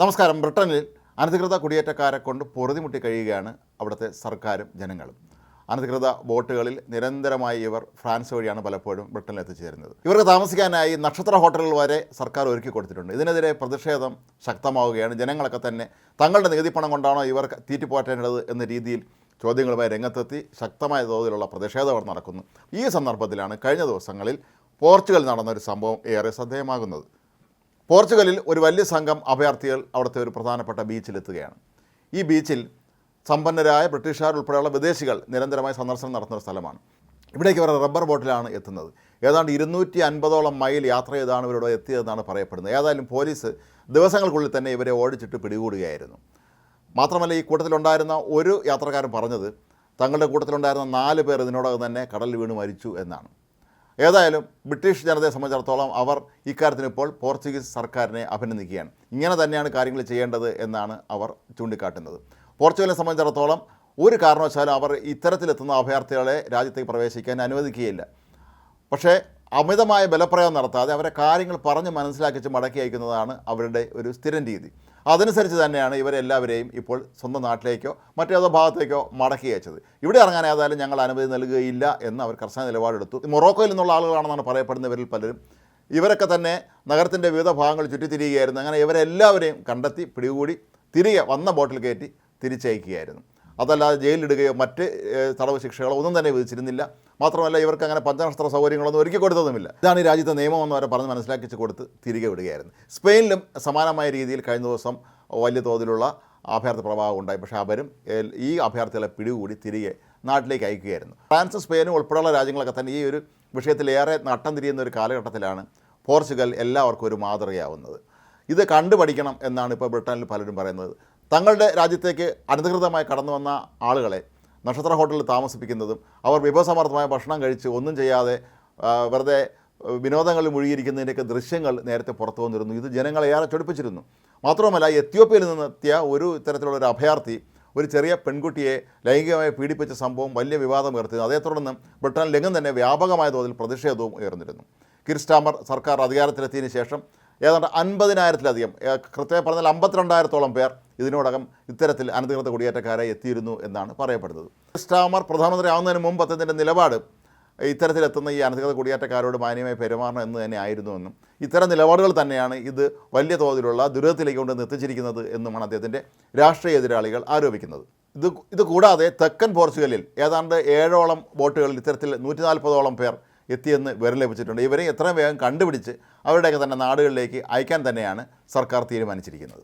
നമസ്കാരം. ബ്രിട്ടനിൽ അനധികൃത കുടിയേറ്റക്കാരെ കൊണ്ട് പൊറുതിമുട്ടി കഴിയുകയാണ് അവിടുത്തെ സർക്കാരും ജനങ്ങളും. അനധികൃത ബോട്ടുകളിൽ നിരന്തരമായി ഇവർ ഫ്രാൻസ് വഴിയാണ് പലപ്പോഴും ബ്രിട്ടനിൽ എത്തിച്ചേരുന്നത്. ഇവർക്ക് താമസിക്കാനായി നക്ഷത്ര ഹോട്ടലുകൾ വരെ സർക്കാർ ഒരുക്കി കൊടുത്തിട്ടുണ്ട്. ഇതിനെതിരെ പ്രതിഷേധം ശക്തമാവുകയാണ്. ജനങ്ങളൊക്കെ തന്നെ തങ്ങളുടെ നികുതി പണം കൊണ്ടാണോ ഇവർ തീറ്റിപ്പോറ്റേണ്ടത് എന്ന രീതിയിൽ ചോദ്യങ്ങളുമായി രംഗത്തെത്തി ശക്തമായ തോതിലുള്ള പ്രതിഷേധം നടക്കുന്നു. ഈ സന്ദർഭത്തിലാണ് കഴിഞ്ഞ ദിവസങ്ങളിൽ പോർച്ചുഗൽ നടന്ന ഒരു സംഭവം ഏറെ ശ്രദ്ധേയമാകുന്നത്. പോർച്ചുഗലിൽ ഒരു വലിയ സംഘം അഭയാർത്ഥികൾ അവിടുത്തെ ഒരു പ്രധാനപ്പെട്ട ബീച്ചിലെത്തുകയാണ്. ഈ ബീച്ചിൽ സമ്പന്നരായ ബ്രിട്ടീഷുകാർ ഉൾപ്പെടെയുള്ള വിദേശികൾ നിരന്തരമായി സന്ദർശനം നടത്തുന്ന സ്ഥലമാണ്. ഇവിടേക്ക് ഇവർ റബ്ബർ ബോട്ടിലാണ് എത്തുന്നത്. ഏതാണ്ട് ഇരുന്നൂറ്റി അൻപതോളം മൈൽ യാത്ര ചെയ്താണ് ഇവരോട് എത്തിയതെന്നാണ് പറയപ്പെടുന്നത്. ഏതായാലും പോലീസ് ദിവസങ്ങൾക്കുള്ളിൽ തന്നെ ഇവരെ ഓടിച്ചിട്ട് പിടികൂടുകയായിരുന്നു. മാത്രമല്ല ഈ കൂട്ടത്തിലുണ്ടായിരുന്ന ഒരു യാത്രക്കാരൻ പറഞ്ഞത് തങ്ങളുടെ കൂട്ടത്തിലുണ്ടായിരുന്ന നാല് പേർ ഇതിനോടകം തന്നെ കടലിൽ വീണ് മരിച്ചു എന്നാണ്. ഏതായാലും ബ്രിട്ടീഷ് ജനതയെ സംബന്ധിച്ചിടത്തോളം അവർ ഇക്കാര്യത്തിന് ഇപ്പോൾ പോർച്ചുഗീസ് സർക്കാരിനെ അഭിനന്ദിക്കുകയാണ്. ഇങ്ങനെ തന്നെയാണ് കാര്യങ്ങൾ ചെയ്യേണ്ടത് എന്നാണ് അവർ ചൂണ്ടിക്കാട്ടുന്നത്. പോർച്ചുഗലിനെ സംബന്ധിച്ചിടത്തോളം ഒരു കാരണവശാലും അവർ ഇത്തരത്തിലെത്തുന്ന അഭയാർത്ഥികളെ രാജ്യത്തേക്ക് പ്രവേശിക്കാൻ അനുവദിക്കുകയില്ല. പക്ഷേ അമിതമായ ബലപ്രയോഗം നടത്താതെ അവരെ കാര്യങ്ങൾ പറഞ്ഞ് മനസ്സിലാക്കിച്ച് മടക്കി അയക്കുന്നതാണ് അവരുടെ ഒരു സ്ഥിരം രീതി. അതനുസരിച്ച് തന്നെയാണ് ഇവരെല്ലാവരെയും ഇപ്പോൾ സ്വന്തം നാട്ടിലേക്കോ മറ്റേതോ ഭാഗത്തേക്കോ മടക്കി അയച്ചത്. ഇവിടെ ഇറങ്ങാൻ ഏതായാലും ഞങ്ങൾ അനുമതി നൽകുകയില്ല എന്ന് അവർ കർശന നിലപാടെടുത്തു. മൊറോക്കോയിൽ നിന്നുള്ള ആളുകളാണെന്നാണ് പറയപ്പെടുന്നവരിൽ പലരും. ഇവരൊക്കെ തന്നെ നഗരത്തിന്റെ വിവിധ ഭാഗങ്ങൾ ചുറ്റിത്തിരിയുകയായിരുന്നു. അങ്ങനെ ഇവരെല്ലാവരെയും കണ്ടെത്തി പിടികൂടി തിരികെ വന്ന ബോട്ടിൽ കയറ്റി തിരിച്ചയക്കുകയായിരുന്നു. അതല്ലാതെ ജയിലിലിടുകയോ മറ്റ് തടവ് ശിക്ഷകളോ ഒന്നും തന്നെ വിധിച്ചിരുന്നില്ല. മാത്രമല്ല ഇവർക്ക് അങ്ങനെ പഞ്ചനക്ഷത്ര സൗകര്യങ്ങളൊന്നും ഒരുക്കി കൊടുത്തതുമില്ല. ഇതാണ് ഈ രാജ്യത്തെ നിയമമെന്ന് അവരെ പറഞ്ഞ് മനസ്സിലാക്കിച്ച് കൊടുത്ത് തിരികെ വിടുകയായിരുന്നു. സ്പെയിനിലും സമാനമായ രീതിയിൽ കഴിഞ്ഞ ദിവസം വലിയ തോതിലുള്ള അഭയാർത്ഥി പ്രവാഹം ഉണ്ടായി. പക്ഷേ അവരും ഈ അഭയാർത്ഥികളെ പിടികൂടി തിരികെ നാട്ടിലേക്ക് അയക്കുകയായിരുന്നു. ഫ്രാൻസ് സ്പെയിനും ഉൾപ്പെടെയുള്ള രാജ്യങ്ങളൊക്കെ തന്നെ ഈ ഒരു വിഷയത്തിൽ ഏറെ നട്ടം തിരിയുന്ന ഒരു കാലഘട്ടത്തിലാണ് പോർച്ചുഗൽ എല്ലാവർക്കും ഒരു മാതൃകയാവുന്നത്. ഇത് കണ്ടുപഠിക്കണം എന്നാണ് ഇപ്പോൾ ബ്രിട്ടനിൽ പലരും പറയുന്നത്. തങ്ങളുടെ രാജ്യത്തേക്ക് അനധികൃതമായി കടന്നു വന്ന ആളുകളെ നക്ഷത്ര ഹോട്ടലിൽ താമസിപ്പിക്കുന്നതും അവർ വിഭവസമർത്ഥമായ ഭക്ഷണം കഴിച്ച് ഒന്നും ചെയ്യാതെ വെറുതെ വിനോദങ്ങളിൽ മുഴുകിയിരിക്കുന്നതിന്റെയൊക്കെ ദൃശ്യങ്ങൾ നേരത്തെ പുറത്തു വന്നിരുന്നു. ഇത് ജനങ്ങളെ ഏറെ ചൊടിപ്പിച്ചിരുന്നു. മാത്രവുമല്ല എത്യോപ്യയിൽ നിന്നെത്തിയ ഒരു ഇത്തരത്തിലുള്ള ഒരു അഭയാർത്ഥി ഒരു ചെറിയ പെൺകുട്ടിയെ ലൈംഗികമായി പീഡിപ്പിച്ച സംഭവം വലിയ വിവാദം ഉയർത്തിയിരുന്നു. അതേ തുടർന്ന് ബ്രിട്ടനിലെങ്ങും തന്നെ വ്യാപകമായ തോതിൽ പ്രതിഷേധവും ഉയർന്നിരുന്നു. കിർസ്റ്റാമർ സർക്കാർ അധികാരത്തിലെത്തിയതിന് ശേഷം ഏതാണ്ട് അൻപതിനായിരത്തിലധികം കൃത്യമായി പറഞ്ഞാൽ അമ്പത്തിരണ്ടായിരത്തോളം പേർ ഇതിനോടകം ഇത്തരത്തിൽ അനധികൃത കുടിയേറ്റക്കാരെ എത്തിയിരുന്നു എന്നാണ് പറയപ്പെടുന്നത്. സ്റ്റാമർ പ്രധാനമന്ത്രി ആവുന്നതിന് മുമ്പ് അദ്ദേഹത്തിന്റെ നിലപാട് ഇത്തരത്തിലെത്തുന്ന ഈ അനധികൃത കുടിയേറ്റക്കാരോട് മാന്യമായി പെരുമാറണം എന്ന് തന്നെ ആയിരുന്നുവെന്നും ഇത്തരം നിലപാടുകൾ തന്നെയാണ് ഇത് വലിയ തോതിലുള്ള ദുരിതത്തിലേക്ക് കൊണ്ട് എത്തിച്ചിരിക്കുന്നത് എന്നുമാണ് അദ്ദേഹത്തിന്റെ രാഷ്ട്രീയ എതിരാളികൾ ആരോപിക്കുന്നത്. ഇത് ഇത് കൂടാതെ തെക്കൻ പോർച്ചുഗലിൽ ഏതാണ്ട് ഏഴോളം ബോട്ടുകളിൽ ഇത്തരത്തിൽ നൂറ്റി നാൽപ്പതോളം പേർ എത്തിയെന്ന് വിവരം ലഭിച്ചിട്ടുണ്ട്. ഇവരെ എത്രയും വേഗം കണ്ടുപിടിച്ച് അവരുടെയൊക്കെ തന്നെ നാടുകളിലേക്ക് അയക്കാൻ തന്നെയാണ് സർക്കാർ തീരുമാനിച്ചിരിക്കുന്നത്.